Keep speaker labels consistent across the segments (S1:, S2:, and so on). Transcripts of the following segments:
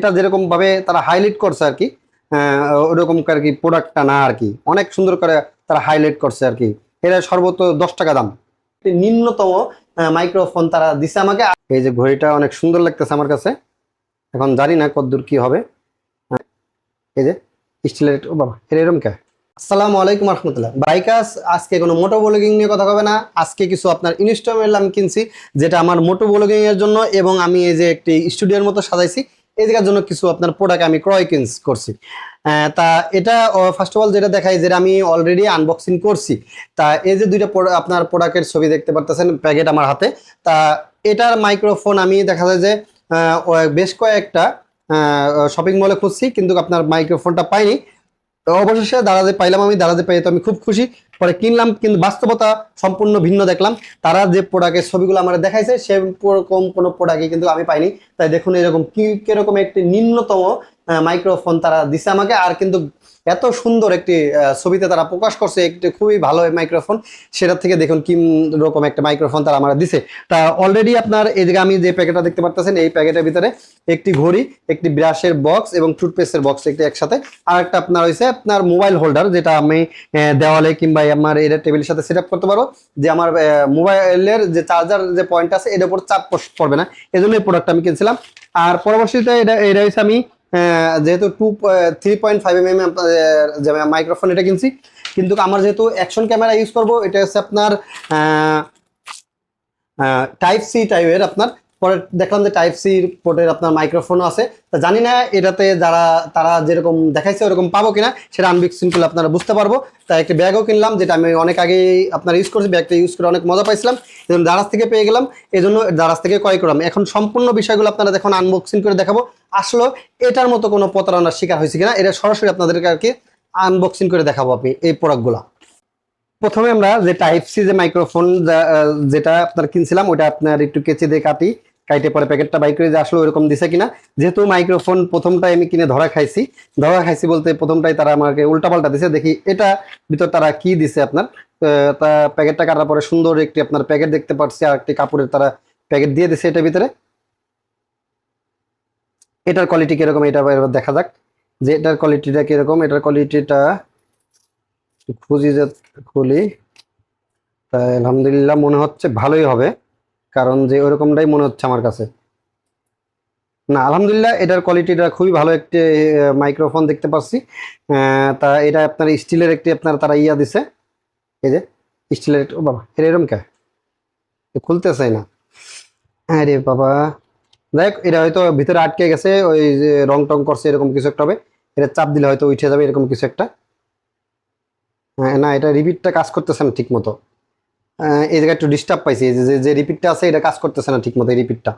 S1: এটা যেরকম ভাবে তারা হাইলাইট করছে আর কি ওরকম আর কি প্রোডাক্টটা না আর কি। অনেক সুন্দর করে তারা হাইলাইট করছে আর কি। এটা সর্বোচ্চ দশ টাকা দাম। নিম্নতম মাইক্রোফোন তারা দিছে আমাকে। এই যে ঘড়িটা অনেক সুন্দর লাগতেছে আমার কাছে। এখন জানি না কতদূর কি হবে। এই যে স্টিলের ও বাবা এরকম কে? আসসালামু আলাইকুম রহমতুল্লাহ। বাইকাস, আজকে কোনো মোটো ব্লগিং নিয়ে কথা হবে না। আজকে কিছু আপনার ইনস্টলমেন্ট আমি কিনছি, যেটা আমার মোটো ব্লগিং এর জন্য, এবং আমি এই যে একটি স্টুডিওর মতো সাজাইছি। এই জায়গার জন্য কিছু আপনার প্রোডাক্ট আমি ক্রয় কিনস, করছি। তা এটা ফার্স্ট অফ অল যেটা দেখাই যেটা আমি অলরেডি আনবক্সিং করছি। তা এই যে দুইটা আপনার প্রোডাক্টের ছবি দেখতে পারতেছেন প্যাকেট আমার হাতে। তা এটার মাইক্রোফোন আমি দেখা যায় যে বেশ কয়েকটা শপিং মলে খুঁজছি, কিন্তু আপনার মাইক্রোফোনটা পাইনি। অবশেষে দাঁড়াতে পাইলাম আমি দাঁড়াতে পাই তো আমি খুব খুশি। পরে কিনলাম, কিন্তু বাস্তবতা সম্পূর্ণ ভিন্ন দেখলাম। তারা যে প্রোডাক্টের ছবিগুলো আমার দেখাইছে, সেরকম কোনো প্রোডাক্টই কিন্তু আমি পাইনি। তাই দেখুন, এরকম কি, কীরকম একটি নিম্নতম মাইক্রোফোন তারা দিছে আমাকে, আর কিন্তু এত সুন্দর একটি ছবিতে তারা প্রকাশ করছে, একটি খুবই ভালো মাইক্রোফোন সেটা থেকে দেখুন কি রকম একটা মাইক্রোফোন তারা আমার দিছে। তা অলরেডি আপনার এই আমি যে প্যাকেটটা দেখতে পারতেছেন, এই প্যাকেটের ভিতরে একটি ঘড়ি, একটি ব্রাশের বক্স এবং টুথপেস্টের বক্স একটি একসাথে। আর একটা আপনার হয়েছে আপনার মোবাইল হোল্ডার যেটা আমি দেওয়ালে কিংবা আমার এটা টেবিলের সাথে সেট করতে পারব যে আমার মোবাইলের যে চার্জার যে পয়েন্ট আছে এটার উপর চাপ পড়বে না। এই জন্য এই প্রোডাক্টটা আমি কিনছিলাম। আর পরবর্তীতে এটা এটা হচ্ছে আমি যেহেতু two three point five M M আপনার মাইক্রোফোন এটা কিনছি, কিন্তু আমার যেহেতু অ্যাকশন ক্যামেরা ইউজ করব, এটা হচ্ছে আপনার টাইপ সি টাইপের আপনার পরে দেখলাম যে টাইপ সি পোর্টের আপনার মাইক্রোফোনও আছে। তা জানি না এটাতে যারা, তারা যেরকম দেখাইছে ওরকম পাবো কিনা, সেটা আনবিক্সিং করলে আপনারা বুঝতে পারব। তাই একটা ব্যাগও কিনলাম, যেটা আমি অনেক আগে আপনার ইউজ করছি, ব্যাগটা ইউজ করে অনেক মজা পাইছিলাম। এই জন্য দারাজ থেকে পেয়ে গেলাম এই জন্য দারাজ থেকে ক্রয় করলাম। এখন সম্পূর্ণ বিষয়গুলো আপনারা দেখুন আনবক্সিং করে দেখাবো। আসলে এটার মতো কোনো প্রতারণার শিকার হয়েছে কিনা, এটা সরাসরি আপনাদেরকে আর কি আনবক্সিং করে দেখাবো আপনি এই প্রোডাক্টগুলো প্রথমে আমরা যে টাইপ সি যে মাইক্রোফোন যেটা আপনার কিনছিলাম, ওটা আপনার একটু কেচে দিয়ে কাটি। কাইটে পরে প্যাকেটটা বাই করে যে আসলে ওরকম দিছে কিনা। যেহেতু মাইক্রোফোন প্রথমটাই আমি কিনে ধরা খাইছি ধরা খাইছি বলতে প্রথমটাই তারা আমাকে উল্টাপাল্টা দিছে। দেখি এটা ভিতর তারা কি দিছে আপনার। তা প্যাকেটটা কাটার পরে সুন্দর একটি আপনার প্যাকেট দেখতে পাচ্ছি আর একটি কাপড়ের তারা প্যাকেট দিয়ে দিছে এটার ভিতরে। এটার কোয়ালিটি কীরকম এটা এবার দেখা যাক যে এটার কোয়ালিটিটা কীরকম। এটার কোয়ালিটিটা খুঁজি যে খুলি। তাই আলহামদুলিল্লাহ মনে হচ্ছে ভালোই হবে। কারণ যে ওরকমটাই মনে হচ্ছে আমার কাছে। না আলহামদুলিল্লাহ এটার কোয়ালিটিটা খুবই ভালো একটি মাইক্রোফোন দেখতে পাচ্ছি। তা এটা আপনার স্টিলের একটি আপনার তারা ইয়া দিছে। এই যে স্টিলের ও বাবা এরকম কে? এ খুলতে চাই না। হ্যাঁ রে বাবা দেখ এটা হয়তো ভিতরে আটকে গেছে ওই যে রং টং করছে এরকম কিছু একটা হবে। এটা চাপ দিলে হয়তো উঠে যাবে এরকম কিছু একটা। হ্যাঁ, না এটা রিপিটটা কাজ করতেছে না ঠিক মতো এই জায়গায় একটু ডিস্টার্ব পাইছি। যে- রিপিটটা আছে, এটা কাজ করতেছে না ঠিক মতো এই রিপিটটা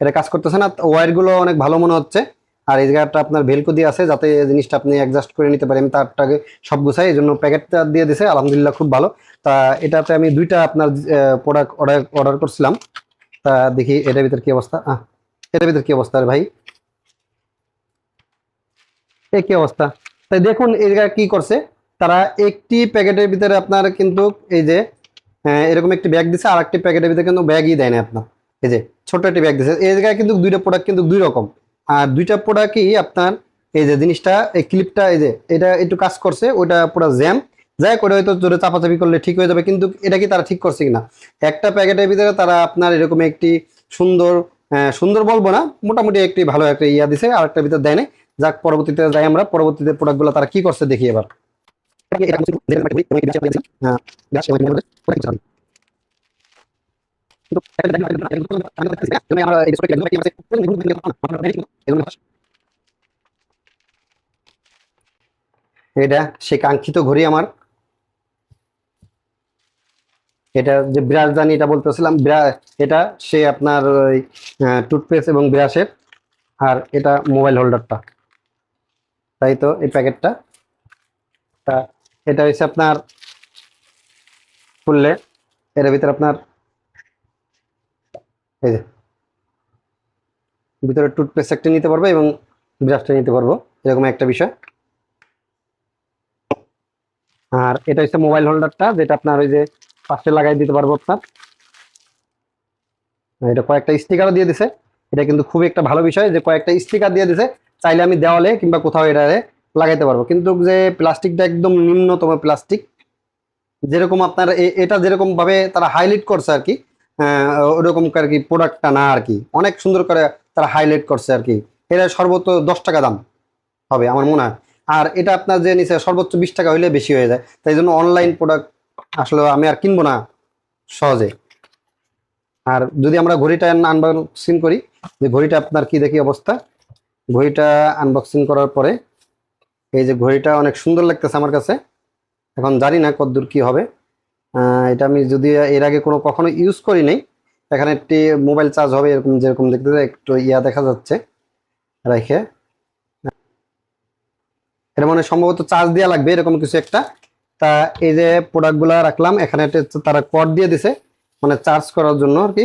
S1: এটা কাজ করতেছে না ওয়্যারগুলো অনেক ভালো মনে হচ্ছে। আর এই জায়গাটা আপনার ভেলকো দিয়ে আছে, যাতে জিনিসটা আপনি অ্যাডজাস্ট করে নিতে পারেন। তারটাকে সব গুছাই, এই জন্য প্যাকেটটা দিয়ে দিছে, আলহামদুলিল্লাহ খুব ভালো। তা এটাতে আমি দুইটা আপনার প্রোডাক্ট অর্ডার অর্ডার করছিলাম। তা দেখি, এটার ভিতর কি অবস্থা? আহ, এটার ভিতর কি অবস্থা ভাই? এ কি অবস্থা? তাই দেখুন, এই জায়গায় কি করছে? তারা একটি প্যাকেটের ভিতরে আপনার কিন্তু এই যে এরকম একটি ব্যাগ দিছে আর একটি প্যাকেটের ভিতরে কিন্তু ব্যাগই দেয় না আপনার। এই যে ছোট একটি ব্যাগ দিছে। এই জায়গায় কিন্তু দুইটা প্রোডাক্ট কিন্তু দুই রকম। আর দুইটা প্রোডাক্টই আপনার এই যে জিনিসটা এই ক্লিপটা এই যে এটা একটু কাজ করছে ওটা পুরো জ্যাম যাই করে হয়তো জোরে চাপাচাপি করলে ঠিক হয়ে যাবে কিন্তু এটা কি তারা ঠিক করছে কিনা? একটা প্যাকেটের ভিতরে তারা আপনার এরকম একটি সুন্দর আহ, সুন্দর বলব না মোটামুটি একটি ভালো একটা ইয়া দিছে আর একটা ভিতরে দেয় নাই। যাক পরবর্তীতে যাই আমরা পরবর্তীতে প্রোডাক্টগুলো তারা কি করছে দেখি এবার। হ্যাঁ, এটা সে কাঙ্ক্ষিত ঘড়ি আমার। এটা যে ব্রাশ দানি এটা বলতেছিলাম এটা সে আপনার ওই টুথপেস্ট এবং ব্রাশের আর এটা মোবাইল হোল্ডারটা তাই তো এই প্যাকেটটা? তা এটা হচ্ছে আপনার খুললে এর ভিতরে আপনার এই যে, ভিতরে টুথপেস্ট একটা নিতে পারব এবং ব্রাশটা নিতে পারব, এরকম একটা বিষয়। আর এটা হচ্ছে মোবাইল হোল্ডারটা যেটা আপনার ওই যে পাশে লাগাই দিতে পারব আপনার। এটা কয়েকটা স্টিকারও দিয়ে দিছে। এটা কিন্তু খুবই একটা ভালো বিষয় যে কয়েকটা স্টিকার দিয়ে দিছে। চাইলে আমি দেওয়ালে কিংবা কোথাও এটা লাগাইতে পারব। কিন্তু যে প্লাস্টিকটা একদম নিম্নতম প্লাস্টিক, যেরকম আপনার এটা যেরকম ভাবে তারা হাইলাইট করছে আর কি ওরকম আর কি প্রোডাক্টটা না আর কি। অনেক সুন্দর করে তারা হাইলাইট করছে আর কি। এটা সর্বোচ্চ দশ টাকা দাম হবে আমার মনে হয়। আর এটা আপনার যে নিচে সর্বোচ্চ বিশ টাকা হইলে বেশি হয়ে যায়। তাই জন্য অনলাইন প্রোডাক্ট আসলে আমি আর কিনবো না সহজে। আর যদি আমরা ঘড়িটা আনবক্সিং করি, যে ঘড়িটা আপনার কি দেখি অবস্থা? ঘড়িটা আনবক্সিং করার পরে এই যে ঘড়িটা অনেক সুন্দর লাগতেছে আমার কাছে। এখন জানি না কতদূর কি হবে। এটা আমি যদি এর আগে কোনো কখনো ইউজ করি নাই, এখানে একটি মোবাইল চার্জ হবে, এরকম যেরকম দেখতে একটু ইয়া দেখা যাচ্ছে। রেখে। এটা মানে সম্ভবত চার্জ দেওয়া লাগবে, এরকম কিছু একটা। তা এই যে প্রোডাক্টগুলো রাখলাম, এখানে তারা কর্ড দিয়ে দিছে মানে চার্জ করার জন্য আর কি।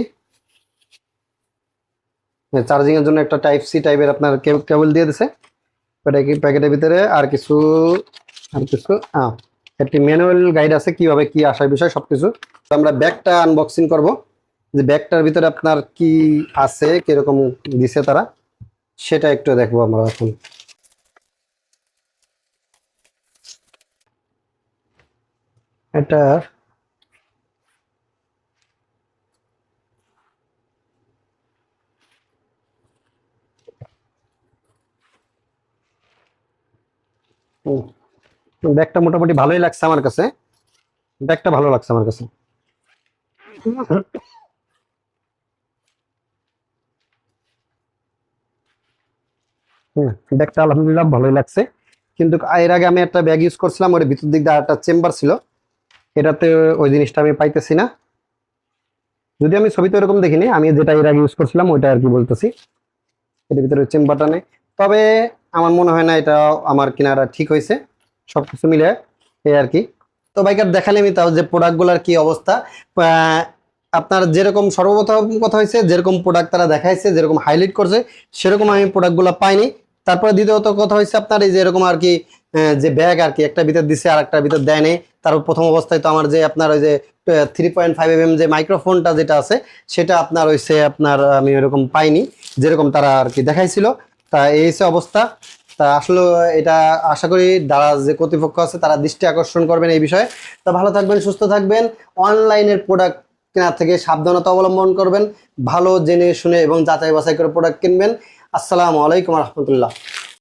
S1: চার্জিং এর জন্য একটা টাইপ সি টাইপের আপনার কেবল দিয়ে দিছে। প্যাকেটের ভিতরে আর কিছু আর কিছু আহ, একটি ম্যানুয়াল গাইড আছে কীভাবে কি আসার বিষয় সবকিছু। তো আমরা ব্যাগটা আনবক্সিং করব। যে ব্যাগটার ভিতরে আপনার কি আছে কীরকম দিছে তারা সেটা একটু দেখব আমরা এখন। এটা ব্যাগটা মোটামুটি ভালোই লাগছে আমার কাছে। ব্যাগটা ভালো লাগছে আমার কাছে। ব্যাগটা আলহামদুলিল্লাহ ভালোই লাগছে। কিন্তু এর আগে আমি একটা ব্যাগ ইউজ করছিলাম, ওর ভিতর দিক দিয়ে একটা চেম্বার ছিল। এটাতে ওই জিনিসটা আমি পাইতেছি না। যদি আমি ছবিতে এরকম দেখিনি, আমি যেটা এর আগে ইউজ করছিলাম, ওইটা আর কি বলতেছি। এটার ভিতরে চেম্বারটা নেই। তবে আমার মনে হয় না এটা আমার কেনাটা ঠিক হয়েছে। সবকিছু মিলে এই আর কি। তো বাইকার দেখালে আমি তাও যে প্রোডাক্টগুলোর কি অবস্থা। আপনার যেরকম সর্বপ্রথম কথা হয়েছে, যেরকম প্রোডাক্ট তারা দেখাইছে, যেরকম হাইলাইট করছে, সেরকম আমি প্রোডাক্টগুলো পাইনি। তারপরে দ্বিতীয়ত কথা হয়েছে আপনার এই যে এরকম আর কি যে ব্যাগ আর কি, একটা ভিতর দিছে আর একটা ভিতর দেয় নেই। তারপর প্রথম অবস্থায় তো আমার যে আপনার ওই যে three point five M M যে মাইক্রোফোনটা যেটা আছে, সেটা আপনার হয়েছে আপনার আমি ওরকম পাইনি, যেরকম তারা আর কি দেখাইছিল। তা এই হচ্ছে অবস্থা। তা আসলে এটা আশা করি দ্বারা যে কর্তৃপক্ষ আছে, তারা দৃষ্টি আকর্ষণ করবেন এই বিষয়ে। তা ভালো থাকবেন, সুস্থ থাকবেন। অনলাইনের প্রোডাক্ট কেনার থেকে সাবধানতা অবলম্বন করবেন। ভালো জেনে শুনে এবং যাচাই বাছাই করে প্রোডাক্ট কিনবেন। আসসালামু আলাইকুম রহমতুল্লাহ।